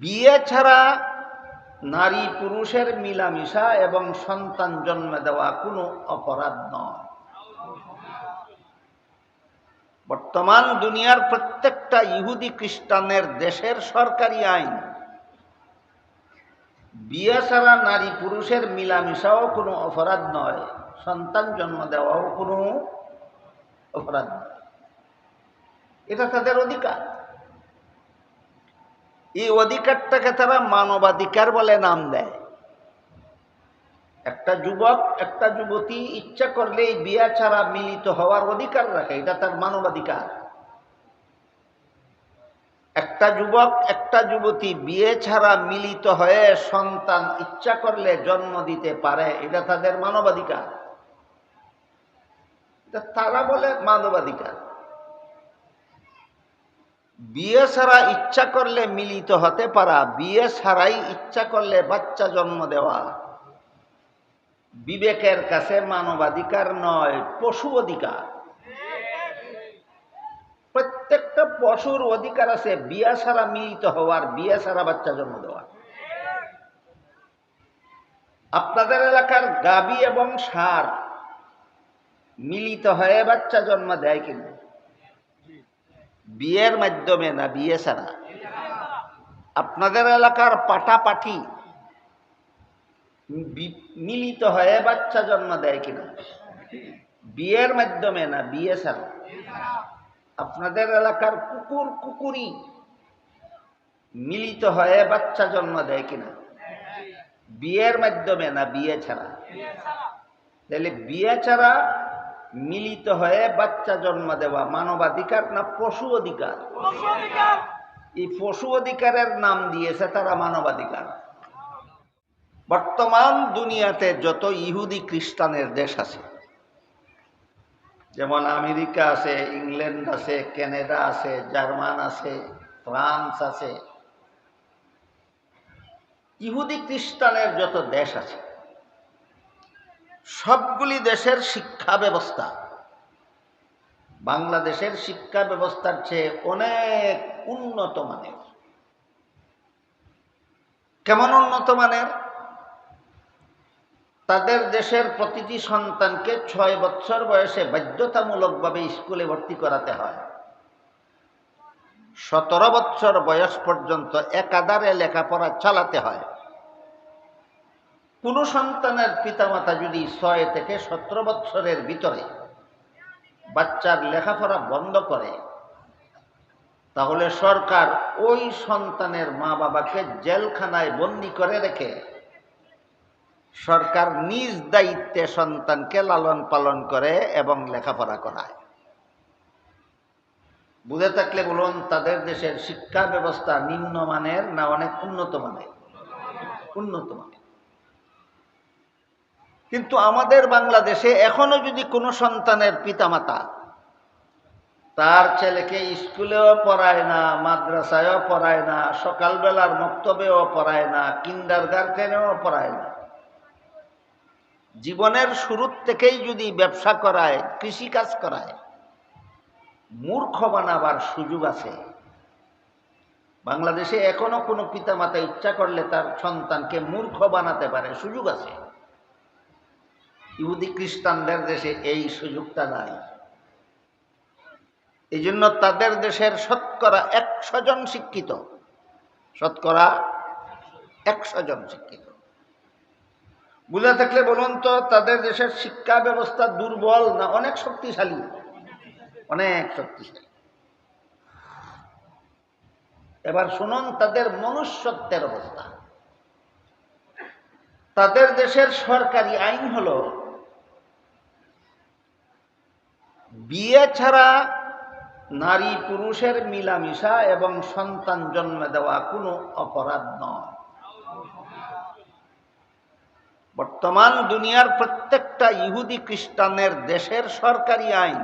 বিয়ে ছাড়া নারী পুরুষের মিলামিশা এবং সন্তান জন্ম দেওয়া কোনো অপরাধ নয়। বর্তমান দুনিয়ার প্রত্যেকটা ইহুদি খ্রিস্টানের দেশের সরকারি আইন, বিয়ে ছাড়া নারী পুরুষের মিলামিশাও কোনো অপরাধ নয়, সন্তান জন্ম দেওয়াও কোনো অপরাধ নয়। এটা তাদের অধিকার। এই অধিকারটাকে তারা মানবাধিকার বলে নাম দেয়। একটা যুবক, একটা যুবতী ইচ্ছা করলে এই বিয়া ছাড়া মিলিত হওয়ার অধিকার রাখে, এটা তার মানবাধিকার। একটা যুবক, একটা যুবতী বিয়ে ছাড়া মিলিত হয়ে সন্তান ইচ্ছা করলে জন্ম দিতে পারে, এটা তাদের মানবাধিকার। তারা বলে মানবাধিকার। বিয়ে ছাড়া ইচ্ছা করলে মিলিত হতে পারা, বিয়ে ছাড়াই ইচ্ছা করলে বাচ্চা জন্ম দেওয়া। বিবেকের কাছে মানবাধিকার নয়, পশু অধিকার। প্রত্যেকটা পশুর অধিকার আছে, বিয়া ছাড়া মিলিত হওয়ার, বিয়ে ছাড়া বাচ্চা জন্ম দেওয়ার। আপনাদের এলাকার গাবি এবং সার মিলিত হয়ে বাচ্চা জন্ম দেয় কিনা বিয়ের মাধ্যমে না, বিয়ে ছাড়া। আপনাদের এলাকার পাঠাপাঠি মিলিত হয়ে বাচ্চা জন্ম দেয় কিনা? বিয়ের মাধ্যমে না, বিয়ে ছাড়া। আপনাদের এলাকার কুকুর কুকুরি মিলিত হয়ে বাচ্চা জন্ম দেয় কিনা? বিয়ের মাধ্যমে না, বিয়ে ছাড়া। তাহলে বিয়ে ছাড়া মিলিত হয়ে বাচ্চা জন্ম দেওয়া মানবাধিকার না পশু অধিকার? এই পশু অধিকারের নাম দিয়েছে তারা মানবাধিকার। বর্তমান দুনিয়াতে যত ইহুদি খ্রিস্টানের দেশ আছে যেমন আমেরিকা আছে ইংল্যান্ড আছে কানাডা আছে জার্মান আছে ফ্রান্স আছে ইহুদি খ্রিস্টানের যত দেশ আছে সবগুলি দেশের শিক্ষা ব্যবস্থা। বাংলাদেশের শিক্ষা ব্যবস্থার চেয়ে অনেক উন্নত মানের। কেমন উন্নত মানের? তাদের দেশের প্রতিটি সন্তানকে ছয় বছর বয়সে বাধ্যতামূলকভাবে স্কুলে ভর্তি করাতে হয়। সতেরো বছর বয়স পর্যন্ত একাধারে লেখাপড়া চালাতে হয়। কোনো সন্তানের পিতামাতা যদি ছয় থেকে সতেরো বছরের ভিতরে বাচ্চার লেখাপড়া বন্ধ করে, তাহলে সরকার ওই সন্তানের মা বাবাকে জেলখানায় বন্দি করে রেখে সরকার নিজ দায়িত্বে সন্তানকে লালন পালন করে এবং লেখাপড়া করায়। বুঝে থাকলে বলুন, তাদের দেশের শিক্ষা ব্যবস্থা নিম্নমানের না অনেক উন্নত মানের উন্নত মানের কিন্তু আমাদের বাংলাদেশে এখনও যদি কোনো সন্তানের পিতামাতা তার ছেলেকে স্কুলেও পড়ায় না, মাদ্রাসায়ও পড়ায় না, সকালবেলার মক্তবেও পড়ায় না কিন্ডার গার্ডেনেও পড়ায় না, জীবনের শুরুর থেকেই যদি ব্যবসা করায়, কৃষিকাজ করায়, মূর্খ বানাবার সুযোগ আছে। বাংলাদেশে এখনও কোনো পিতামাতা ইচ্ছা করলে তার সন্তানকে মূর্খ বানাতে পারে, সুযোগ আছে। ইহুদি খ্রিস্টানদের দেশে এই সুযোগটা নাই। এই জন্য তাদের দেশের শতকরা একশো জন শিক্ষিত। শতকরা একশো জন শিক্ষিত। বুঝে থাকলে বলুন তো, তাদের দেশের শিক্ষা ব্যবস্থা দুর্বল না অনেক শক্তিশালী? অনেক শক্তিশালী। এবার শুনুন তাদের মনুষ্যত্বের অবস্থা। তাদের দেশের সরকারি আইন হলো বিয়ে ছাড়া নারী পুরুষের মিলামিশা এবং সন্তান জন্ম দেওয়া কোনো অপরাধ নয়। বর্তমান দুনিয়ার প্রত্যেকটা ইহুদি খ্রিস্টানের দেশের সরকারি আইন,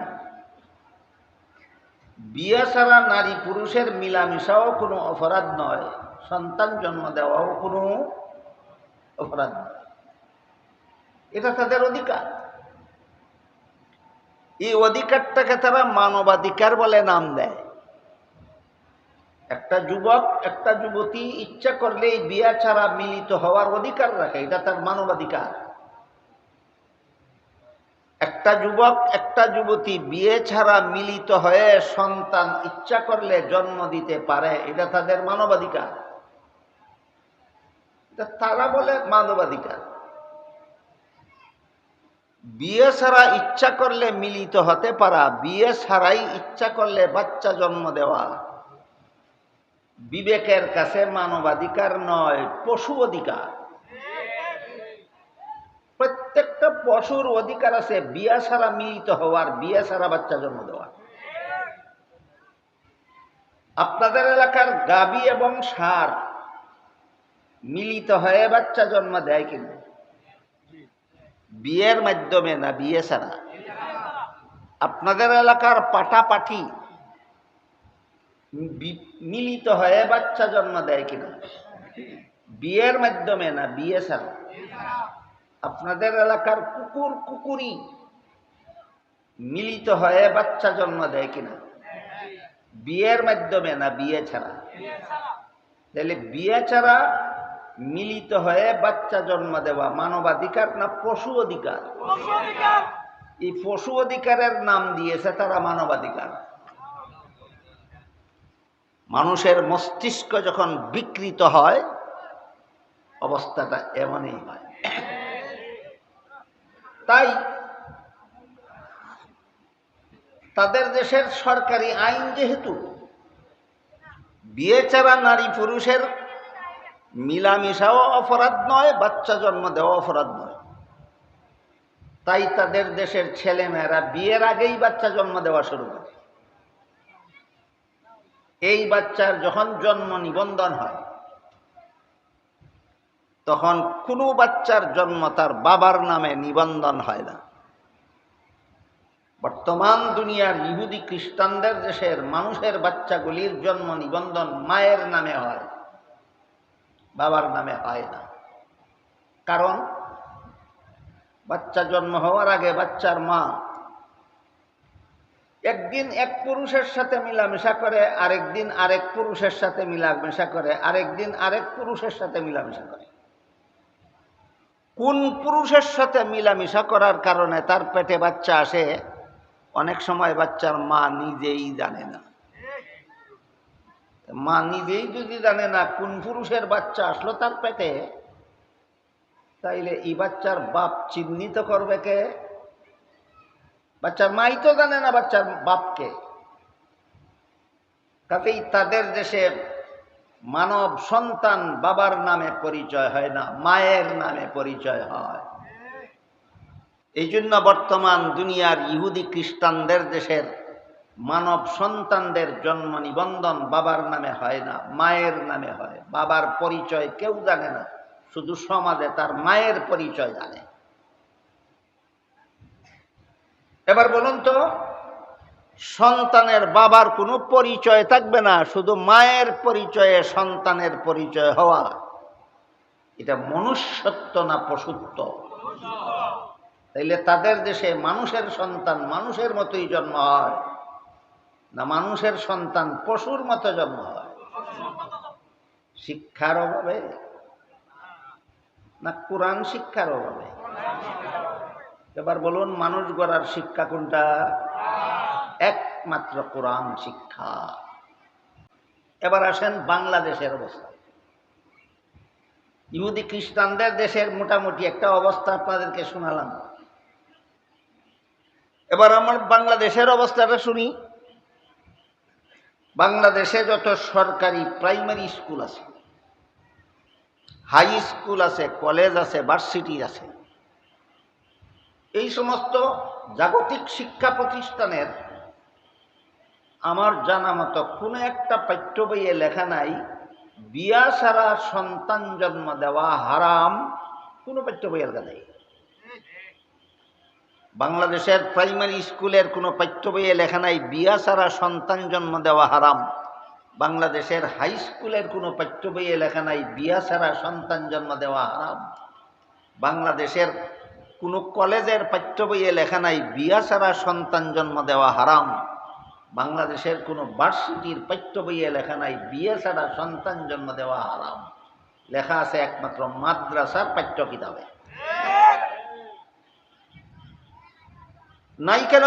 বিয়ে ছাড়া নারী পুরুষের মিলামিশাও কোনো অপরাধ নয়, সন্তান জন্ম দেওয়াও কোনো অপরাধ নয়। এটা তাদের অধিকার। এই অধিকারটাকে তারা মানবাধিকার বলে নাম দেয়। একটা যুবক, একটা যুবতী ইচ্ছা করলেই বিয়া ছাড়া মিলিত হওয়ার অধিকার রাখে, এটা তার মানবাধিকার। একটা যুবক, একটা যুবতী বিয়ে ছাড়া মিলিত হয়ে সন্তান ইচ্ছা করলে জন্ম দিতে পারে, এটা তাদের মানবাধিকার। এটা তারা বলে মানবাধিকার। বিয়ে ছাড়া ইচ্ছা করলে মিলিত হতে পারা, বিয়ে ছাড়াই ইচ্ছা করলে বাচ্চা জন্ম দেওয়া। বিবেকের কাছে মানবাধিকার নয়, পশু অধিকার। প্রত্যেকটা পশুর অধিকার আছে, বিয়া ছাড়া মিলিত হওয়ার, বিয়ে ছাড়া বাচ্চা জন্ম দেওয়ার। আপনাদের এলাকার গাবি এবং সার মিলিত হয়ে বাচ্চা জন্ম দেয় কিনা বিয়ের মাধ্যমে না, বিয়ে ছাড়া। আপনাদের এলাকার বি- মিলিত হয়ে বাচ্চা জন্ম দেয় কিনা? বিয়ের মাধ্যমে না, বিয়ে ছাড়া। আপনাদের এলাকার কুকুর কুকুরি মিলিত হয়ে বাচ্চা জন্ম দেয় কিনা? বিয়ের মাধ্যমে না, বিয়ে ছাড়া। তাহলে বিয়ে ছাড়া মিলিত হয়ে বাচ্চা জন্ম দেওয়া মানবাধিকার না পশু অধিকার? এই পশু অধিকারের নাম দিয়েছে তারা মানবাধিকার। মানুষের মস্তিষ্ক যখন বিকৃত হয় অবস্থাটা এমনই হয়। তাই তাদের দেশের সরকারি আইন যেহেতু বিয়ে ছাড়া নারী পুরুষের মিলামিশাও অপরাধ নয়, বাচ্চা জন্ম দেওয়া অপরাধ নয়। তাই তাদের দেশের ছেলেমেয়েরা বিয়ের আগেই বাচ্চা জন্ম দেওয়া শুরু করে। এই বাচ্চার যখন জন্ম নিবন্ধন হয়, তখন কোনো বাচ্চার জন্ম তার বাবার নামে নিবন্ধন হয় না। বর্তমান দুনিয়ার ইহুদি খ্রিস্টানদের দেশের মানুষের বাচ্চাগুলির জন্ম নিবন্ধন মায়ের নামে হয়। বাবার নামে হয় না। কারণ বাচ্চা জন্ম হওয়ার আগে বাচ্চার মা একদিন এক পুরুষের সাথে মিলামেশা করে, আরেকদিন আরেক পুরুষের সাথে মিলামেশা করে, আরেকদিন আরেক পুরুষের সাথে মিলামেশা করে। কোন পুরুষের সাথে মিলামিশা করার কারণে তার পেটে বাচ্চা আসে? অনেক সময় বাচ্চার মা নিজেই জানে না। মা নিজেই যদি জানে না কোন পুরুষের বাচ্চা আসলো তার পেটে, তাইলে এই বাচ্চার বাপ চিহ্নিত করবে কে? বাচ্চার মাই তো জানে না বাচ্চার বাপকে। কাজেই তাদের দেশে মানব সন্তান বাবার নামে পরিচয় হয় না, মায়ের নামে পরিচয় হয়। এই জন্য বর্তমান দুনিয়ার ইহুদি খ্রিস্টানদের দেশের মানব সন্তানদের জন্ম নিবন্ধন বাবার নামে হয় না, মায়ের নামে হয়। বাবার পরিচয় কেউ জানে না, শুধু সমাজে তার মায়ের পরিচয় জানে। এবার বলুন তো, সন্তানের বাবার কোনো পরিচয় থাকবে না, শুধু মায়ের পরিচয়ে সন্তানের পরিচয় হওয়া। এটা মনুষ্যত্ব না পশুত্ব? তাইলে তাদের দেশে মানুষের সন্তান মানুষের মতোই জন্ম হয়। না মানুষের সন্তান পশুর মতো জন্ম হয়। শিক্ষার অভাবে না কোরআন শিক্ষার অভাবে? এবার বলুন, মানুষ গড়ার শিক্ষা কোনটা? একমাত্র কোরআন শিক্ষা। এবার আসেন বাংলাদেশের অবস্থা। ইহুদি খ্রিস্টানদের দেশের মোটামুটি একটা অবস্থা আপনাদেরকে শোনালাম। এবার আমার বাংলাদেশের অবস্থাটা শুনি। বাংলাদেশে যত সরকারি প্রাইমারি স্কুল আছে, হাই স্কুল আছে, কলেজ আছে, ভার্সিটি আছে, এই সমস্ত জাগতিক শিক্ষা প্রতিষ্ঠানের আমার জানা মতো কোনো একটা পাঠ্য বইয়ে লেখা নাই, বিয়া ছাড়া সন্তান জন্ম দেওয়া হারাম, কোনো পাঠ্য বইয়ে লেখা নেই। বাংলাদেশের প্রাইমারি স্কুলের কোনো পাঠ্য বইয়ে লেখা নাই, বিয়া ছাড়া সন্তান জন্ম দেওয়া হারাম। বাংলাদেশের হাই স্কুলের কোনো পাঠ্য বইয়ে লেখা নাই, বিয়া ছাড়া সন্তান জন্ম দেওয়া হারাম। বাংলাদেশের কোনো কলেজের পাঠ্য বইয়ে লেখা নাই, বিয়া ছাড়া সন্তান জন্ম দেওয়া হারাম। বাংলাদেশের কোনো ভার্সিটির পাঠ্য বইয়ে লেখা নাই, বিয়ে ছাড়া সন্তান জন্ম দেওয়া হারাম। লেখা আছে একমাত্র মাদ্রাসার পাঠ্য কিতাবে নাই কেন?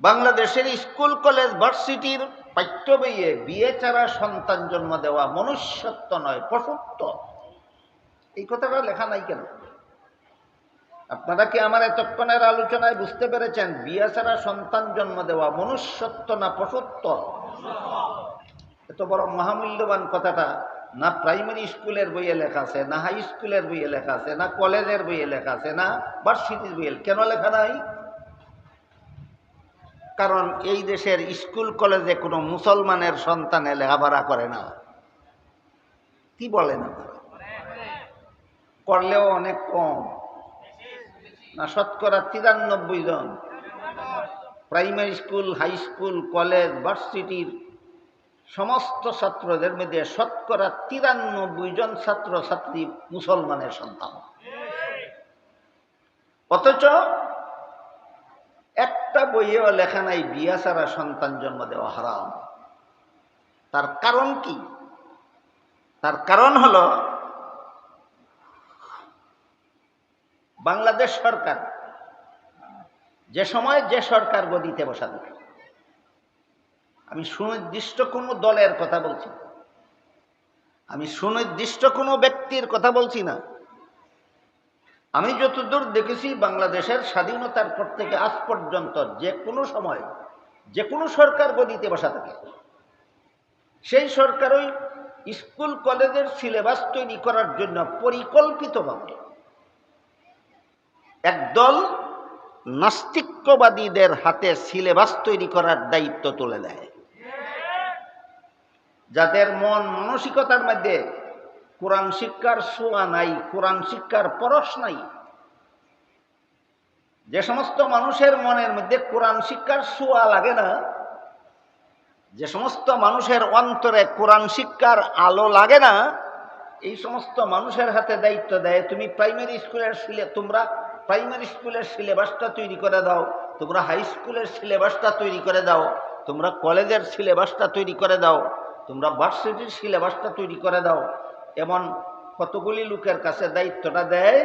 বাংলাদেশের স্কুল, কলেজ, ভার্সিটির পাঠ্য বইয়ে বিয়ে ছাড়া সন্তান জন্ম দেওয়া মনুষ্যত্ব নয়, পশুত্ব। এই কথাটা লেখা নাই কেন? আপনারা কি আমার এতক্ষণের আলোচনায় বুঝতে পেরেছেন, বিয়ে ছাড়া সন্তান জন্ম দেওয়া মনুষ্যত্ব না পশুত্ব? এত বড় মহামূল্যবান কথাটা না প্রাইমারি স্কুলের বইয়ে লেখা আছে, না হাই স্কুলের বইয়ে লেখা আছে, না কলেজের বইয়ে লেখা আছে, না ভার্সিটির বইয়ে কেন লেখা নাই? কারণ এই দেশের স্কুল কলেজে কোনো মুসলমানের সন্তানে লেখাপড়া করে না। কি বলেন করলেও অনেক কম। না শতকরা তিরানব্বই জন। Primary school high school college ভার্সিটির সমস্ত ছাত্রদের মধ্যে শতকরা তিরানব্বই জন ছাত্র ছাত্রী মুসলমানের সন্তান। অথচ একটা বইয়েও লেখা নাই, বিয়া ছাড়া সন্তান জন্ম দেওয়া হারাম। তার কারণ কি? তার কারণ হল, বাংলাদেশ সরকার যে সময় যে সরকার গদিতে বসা থাকে আমি সুনির্দিষ্ট কোনো দলের কথা বলছি আমি সুনির্দিষ্ট কোনো ব্যক্তির কথা বলছি না। আমি যতদূর দেখেছি, বাংলাদেশের স্বাধীনতার পর থেকে আজ পর্যন্ত যে কোনো সময় যে কোনো সরকার গদিতে বসা থাকে। সেই সরকার ওই স্কুল, কলেজের সিলেবাস তৈরি করার জন্য পরিকল্পিতভাবে একদল নাস্তিক্যবাদীদের হাতে সিলেবাস তৈরি করার দায়িত্ব তুলে দেয়। যাদের মন মানসিকতার মধ্যে কোরআন শিক্ষার সোয়া নাই, কোরআন শিক্ষার পরশ নাই, যে সমস্ত মানুষের মনের মধ্যে কোরআন শিক্ষার সোয়া লাগে না, যে সমস্ত মানুষের অন্তরে কোরআন শিক্ষার আলো লাগে না, এই সমস্ত মানুষের হাতে দায়িত্ব দেয়, তুমি প্রাইমারি স্কুলের সিলে, তোমরা প্রাইমারি স্কুলের সিলেবাসটা তৈরি করে দাও, তোমরা হাই স্কুলের সিলেবাসটা তৈরি করে দাও, তোমরা কলেজের সিলেবাসটা তৈরি করে দাও তোমরা ভার্সিটির সিলেবাসটা তৈরি করে দাও। এমন কতগুলি লোকের কাছে দায়িত্বটা দেয়,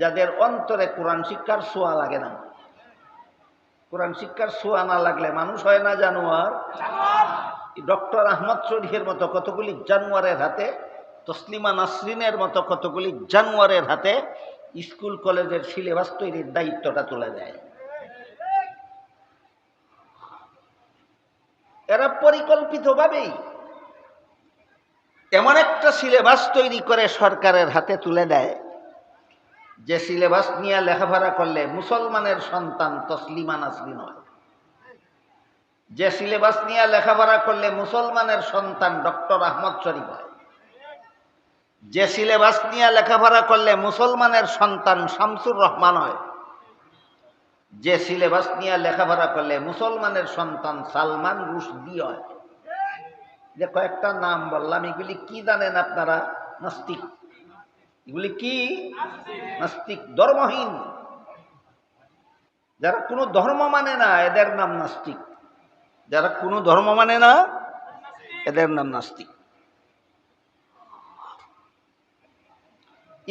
যাদের অন্তরে কোরআন শিক্ষার সোয়া লাগে না। কোরআন শিক্ষার সোয়া না লাগলে মানুষ হয় না জানোয়ার। ডক্টর আহমদ শরীফের মতো কতগুলি জানোয়ারের হাতে, তসলিমা নাসরিনের মতো কতগুলি জানোয়ারের হাতে স্কুল, কলেজের সিলেবাস তৈরির দায়িত্বটা তুলে দেয়। এরা পরিকল্পিতভাবেই এমন একটা সিলেবাস তৈরি করে সরকারের হাতে তুলে দেয়, যে সিলেবাস নিয়ে লেখাপড়া করলে মুসলমানের সন্তান তসলিমা নাসরিন হয়। যে সিলেবাস নিয়ে লেখাপড়া করলে মুসলমানের সন্তান ডক্টর আহমদ শরীফ হয়। যে সিলেবাস নিয়ে লেখাপড়া করলে মুসলমানের সন্তান শামসুর রহমান হয়। যে সিলেবাস নিয়ে লেখাপড়া করলে মুসলমানের সন্তান সালমান রুশদি হয়। যে কয়েকটা নাম বললাম, এগুলি কি জানেন আপনারা? নাস্তিক। এগুলি কি? নাস্তিক, ধর্মহীন। যারা কোনো ধর্ম মানে না, এদের নাম নাস্তিক। যারা কোনো ধর্ম মানে না, এদের নাম নাস্তিক।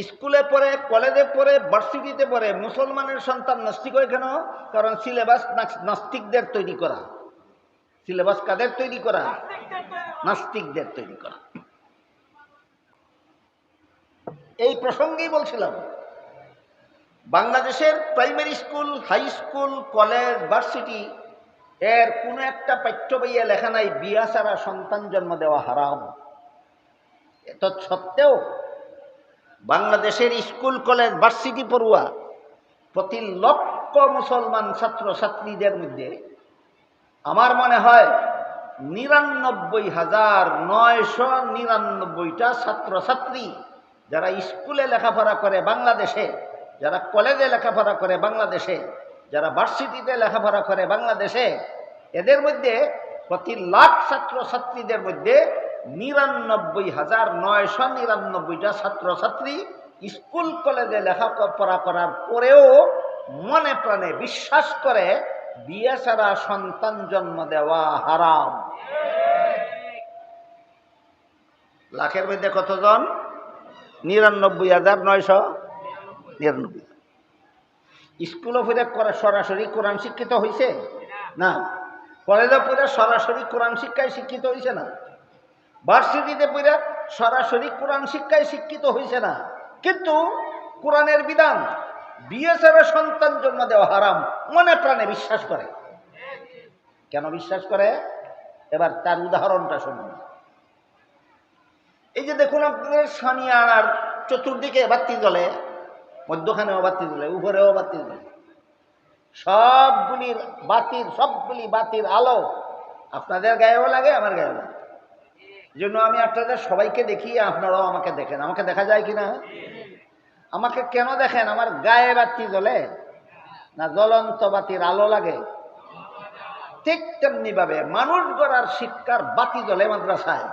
স্কুলে পড়ে, কলেজে পড়ে, ভার্সিটিতে পড়ে, মুসলমানের সন্তান নাস্তিক হয় কেন? কারণ সিলেবাস নাস্তিকদের তৈরি করা। সিলেবাস কাদের তৈরি করা? নাস্তিকদের তৈরি করা। এই প্রসঙ্গেই বলছিলাম, বাংলাদেশের primary school, high school, college, varsity, এর কোনো একটা পাঠ্য বইয়ে লেখা নাই, বিয়া ছাড়া সন্তান জন্ম দেওয়া হারাম। এত সত্ত্বেও বাংলাদেশের স্কুল, কলেজ, ভার্সিটি পড়ুয়া প্রতি লক্ষ মুসলমান ছাত্র ছাত্রীদের মধ্যে আমার মনে হয় নিরানব্বই হাজার নয়শো নিরানব্বইটা ছাত্রছাত্রী যারা স্কুলে লেখাপড়া করে বাংলাদেশে, যারা কলেজে লেখাপড়া করে বাংলাদেশে, যারা ভার্সিটিতে লেখাপড়া করে বাংলাদেশে, এদের মধ্যে প্রতি লাখ ছাত্রছাত্রীদের মধ্যে নিরানব্বই হাজার নয়শো নিরানব্বইটা ছাত্রছাত্রী স্কুল কলেজে লেখাপড়া করার পরেও মনে প্রাণে বিশ্বাস করে বিয়ে ছাড়া সন্তান জন্ম দেওয়া হারাম। লাখের মধ্যে কতজন? নিরানব্বই হাজার নয়শো নিরানব্বই। স্কুলও ফিরে সরাসরি কোরআন শিক্ষিত হয়েছে না। কলেজে পড়ে সরাসরি কোরআন শিক্ষায় শিক্ষিত হয়েছে না। ভার্সিটিতে পড়ে সরাসরি কোরআন শিক্ষায় শিক্ষিত হয়েছে না। কিন্তু কোরআনের বিধান বিয়ে সন্তান জন্ম দেওয়া হারাম, মনে প্রাণে বিশ্বাস করে। কেন বিশ্বাস করে? এবার তার উদাহরণটা শুনুন। এই যে দেখুন আপনাদের স্বামী আনার চতুর্দিকে বাতি জ্বলে, মধ্যখানেও বাতি জ্বলে, উপরেও বাতি জ্বলে। সবগুলির বাতির, সবগুলি বাতির আলো আপনাদের গায়েও লাগে, আমার গায়েও লাগে। জন্য আমি আপনাদের সবাইকে দেখি আপনারাও আমাকে দেখেন। আমাকে দেখা যায় কি না আমাকে কেন দেখেন? আমার গায়ে বাতি জ্বলে। না, জ্বলন্ত বাতির আলো লাগে। ঠিক তেমনি ভাবে মানুষ গড়ার শিক্ষার বাতি জ্বলে মাদ্রাসায়।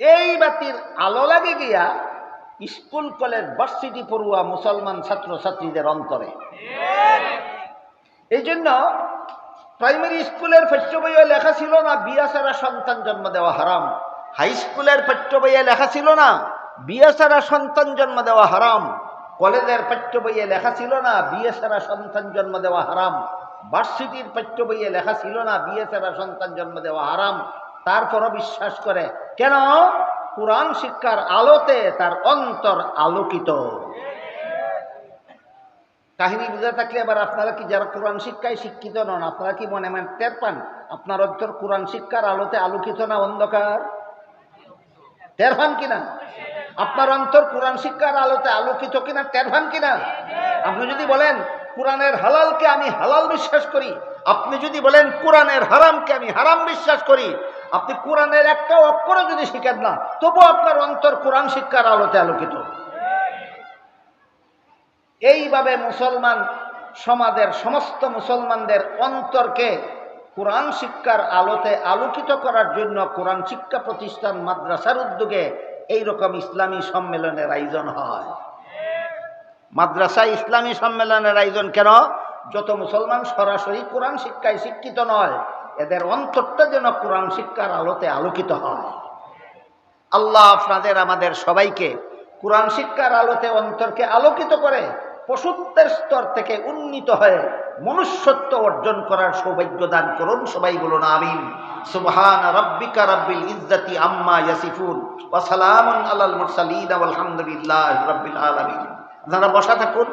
এই বাতির আলো লাগে গিয়া স্কুল, কলেজ, ভার্সিটি পড়ুয়া মুসলমান ছাত্র ছাত্রীদের অন্তরে। এই জন্য প্রাইমারি স্কুলের পাঠ্য বইয়ে লেখা ছিল না, বিয়া ছাড়া সন্তান জন্ম দেওয়া হারাম। হাই স্কুলের পাঠ্য বইয়ে লেখা ছিল না। বিয়ে ছাড়া সন্তান জন্ম দেওয়া হারাম। কলেজের পাঠ্য বইয়ে লেখা ছিল না, বিয়ে ছাড়া সন্তান জন্ম দেওয়া হারাম। ভার্সিটির পাঠ্য বইয়ে লেখা ছিল না, বিয়ে ছাড়া সন্তান জন্ম দেওয়া হারাম। তারপরও বিশ্বাস করে, কেন? কোরআন শিক্ষার আলোতে তার অন্তর আলোকিত। কাহিনী বুঝে থাকলে এবার আপনারা কি যারা কোরআন শিক্ষায় শিক্ষিত নন, আপনারা কি মনে মনে টের পান? আপনার অন্তর কোরআন শিক্ষার আলোতে আলোকিত না অন্ধকার? টের পান কিনা আপনার অন্তর কোরআন শিক্ষার আলোতে আলোকিত কিনা টের পান কিনা? আপনি যদি বলেন, কোরআনের হালালকে আমি হালাল বিশ্বাস করি, আপনি যদি বলেন, কোরআনের হারামকে আমি হারাম বিশ্বাস করি, আপনি কোরআনের একটা অক্ষরও যদি শিখেন না, তবু আপনার অন্তর কোরআন শিক্ষার আলোতে আলোকিত। এইভাবে মুসলমান সমাজের সমস্ত মুসলমানদের অন্তরকে কোরআন শিক্ষার আলোতে আলোকিত করার জন্য কোরআন শিক্ষা প্রতিষ্ঠান মাদ্রাসার উদ্যোগে এইরকম ইসলামী সম্মেলনের আয়োজন হয়। মাদ্রাসা ইসলামী সম্মেলনের আয়োজন কেন? যত মুসলমান সরাসরি কোরআন শিক্ষায় শিক্ষিত নয়, এদের অন্তরটা যেন কোরআন শিক্ষার আলোতে আলোকিত হয়। আল্লাহ আপনাদের, আমাদের সবাইকে কোরআন শিক্ষার আলোতে অন্তরকে আলোকিত করে পশুত্বের স্তর থেকে উন্নীত হয়ে মনুষ্যত্ব অর্জন করার সৌভাগ্য দান করুন। সবাই বলুন আমিন। সুবহান রব্বিকা রব্বিল ইজ্জাতি আম্মা ইয়াসিফুন ওয়া সালামুন আলাল মুরসালিন আলহামদুলিল্লাহি রাব্বিল আলামিন। যারা বসা থাকুন